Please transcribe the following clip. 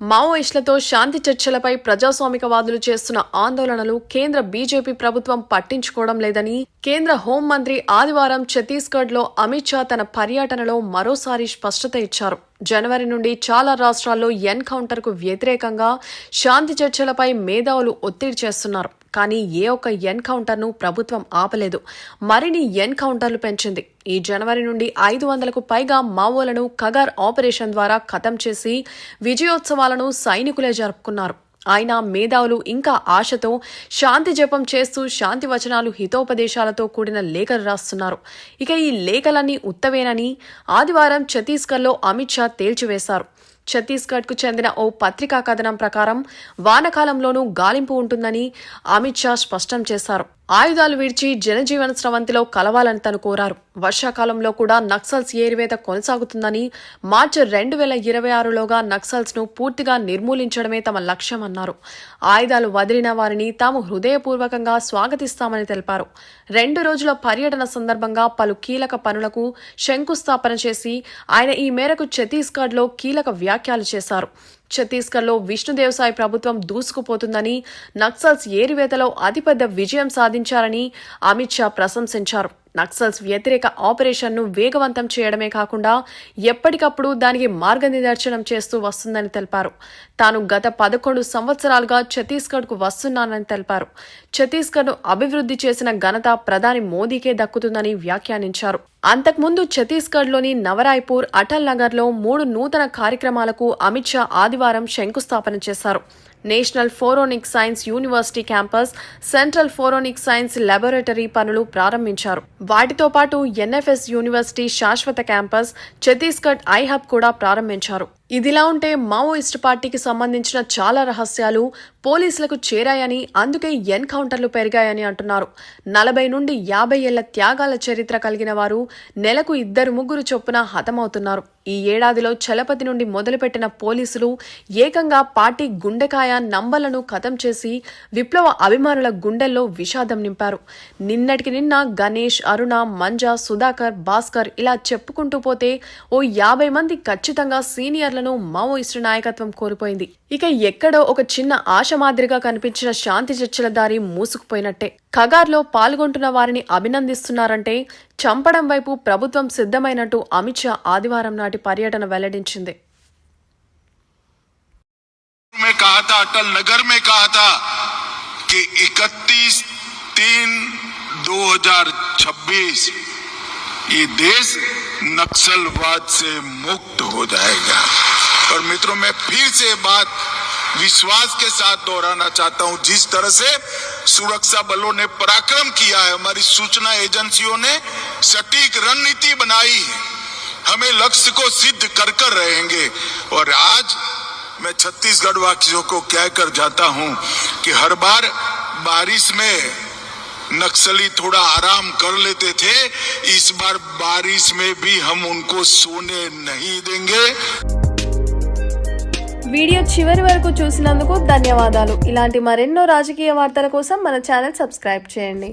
మావోయిస్టులతో శాంతి చర్చలపై ప్రజాస్వామికవాదులు చేస్తున్న ఆందోళనలు కేంద్ర బీజేపీ ప్రభుత్వం పట్టించుకోవడం లేదని కేంద్ర హోంమంత్రి ఆదివారం ఛత్తీస్గఢ్లో అమిత్ షా తన పర్యటనలో మరోసారి స్పష్టత ఇచ్చారు. జనవరి నుండి చాలా రాష్ట్రాల్లో ఎన్కౌంటర్కు వ్యతిరేకంగా శాంతి చర్చలపై మేధావులు ఒత్తిడి చేస్తున్నారు. కానీ ఏ ఒక్క ఎన్కౌంటర్ను ప్రభుత్వం ఆపలేదు. మరిన్ని ఎన్కౌంటర్లు పెంచింది. ఈ జనవరి నుండి ఐదు వందలకు పైగా మావోలను కగార్ ఆపరేషన్ ద్వారా ఖతం చేసి విజయోత్సవాలను సైనికులే జరుపుకున్నారు. ఆయన మేధావులు ఇంకా ఆశతో శాంతి జపం చేస్తూ శాంతి వచనాలు హితోపదేశాలతో కూడిన లేఖలు రాస్తున్నారు. ఇక ఈ లేఖలన్నీ ఉత్తవేనని ఆదివారం ఛత్తీస్గఢ్లో అమిత్ షా తేల్చివేశారు. ఛత్తీస్గఢ్కు చెందిన ఓ పత్రికా కథనం ప్రకారం వానకాలంలోనూ గాలింపు ఉంటుందని అమిత్ షా స్పష్టం చేశారు. ఆయుధాలు విడిచి జనజీవన స్రవంతిలో కలవాలని తను కోరారు. వర్షాకాలంలో కూడా నక్సల్స్ ఏరివేత కొనసాగుతుందని మార్చి రెండు వేల ఇరవై ఆరులోగా నక్సల్స్ను పూర్తిగా నిర్మూలించడమే తమ లక్ష్యమన్నారు ఆయుధాలు వదిలిన వారిని తాము హృదయపూర్వకంగా స్వాగతిస్తామని తెలిపారు. రెండు రోజుల పర్యటన సందర్భంగా పలు కీలక పనులకు శంకుస్థాపన చేసి ఆయన ఈ మేరకు ఛత్తీస్గఢ్లో కీలక వ్యాఖ్యలు చేశారు. ఛత్తీస్గఢ్లో విష్ణుదేవ్ సాయి ప్రభుత్వం దూసుకుపోతుందని నక్సల్స్ ఏరివేతలో అతిపెద్ద విజయం సాధించారని అమిత్ షా ప్రశంసించారు. నక్సల్స్ వ్యతిరేక ఆపరేషన్ను వేగవంతం చేయడమే కాకుండా ఎప్పటికప్పుడు దానికి మార్గనిదర్శనం చేస్తూ వస్తుందని తెలిపారు. తాను గత పదకొండు సంవత్సరాలుగా ఛత్తీస్గఢ్కు వస్తున్నానని తెలిపారు. ఛత్తీస్గఢ్ను అభివృద్ధి చేసిన ఘనత ప్రధాని మోదీకే దక్కుతుందని వ్యాఖ్యానించారు. అంతకుముందు ఛత్తీస్గఢ్లోని నవరాయ్పూర్ అటల్ నగర్లో మూడు నూతన కార్యక్రమాలకు అమిత్ షా ఆదివారం శంకుస్థాపన చేశారు. National forensic science university campus central forensic science laboratory పనులు ప్రారంభించారు. వాటితో పాటు ఎన్ఎఫ్ఎస్ యూనివర్సిటీ శాశ్వత క్యాంపస్ ఛత్తీస్గఢ్ ఐహబ్ కూడా ప్రారంభించారు. ఇదిలా ఉంటే మావోయిస్ట్ పార్టీకి సంబంధించిన చాలా రహస్యాలు పోలీసులకు చేరాయని అందుకే ఎన్కౌంటర్లు పెరిగాయని అంటున్నారు. నలభై నుండి యాభై ఏళ్ళ త్యాగాల చరిత్ర కలిగిన వారు నెలకు ఇద్దరు ముగ్గురు చొప్పున హతమవుతున్నారు. ఈ ఏడాదిలో చలపతి నుండి మొదలుపెట్టిన పోలీసులు ఏకంగా పార్టీ గుండెకాయ నంబలను ఖతం చేసి విప్లవ అభిమానుల గుండెల్లో విషాదం నింపారు. నిన్నటికి నిన్న గణేష్ అరుణ మంజ సుధాకర్ భాస్కర్ ఇలా చెప్పుకుంటూ పోతే ఓ యాభై మంది ఖచ్చితంగా సీనియర్లను మావోయిస్టు నాయకత్వం కోల్పోయింది ఇక ఎక్కడో ఒక చిన్న ఆశ మాదిరిగా కనిపించిన శాంతి చర్చల దారి మూసుకుపోయినట్టే ఖగార్లో పాల్గొంటున్న వారిని అభినందిస్తున్నారంటే చంపడం వైపు ప్రభుత్వం సిద్ధమైనట్టు అమిత్ షా ఆదివారం నాటి పర్యటన వెల్లడించింది में कहा था अटल नगर में कहा था कि 31 तीन 2026 ये देश नक्सलवाद से मुक्त हो जाएगा। और मित्रों, मैं फिर से बात विश्वास के साथ दोहराना चाहता हूँ। जिस तरह से सुरक्षा बलों ने पराक्रम किया है, हमारी सूचना एजेंसियों ने सटीक रणनीति बनाई है। हमें लक्ष्य को सिद्ध कर कर रहेंगे। और आज मैं छत्तीसगढ़ वासियों को कहकर जाता हूँ कि हर बार बारिश में नक्सली थोड़ा आराम कर लेते थे इस बार बारिश में भी हम उनको सोने नहीं देंगे వీడియో చివరి వరకు చూసినందుకు ధన్యవాదాలు ఇలాంటి మరెన్నో రాజకీయ వార్తల కోసం మన ఛానల్ సబ్స్క్రైబ్ చేయండి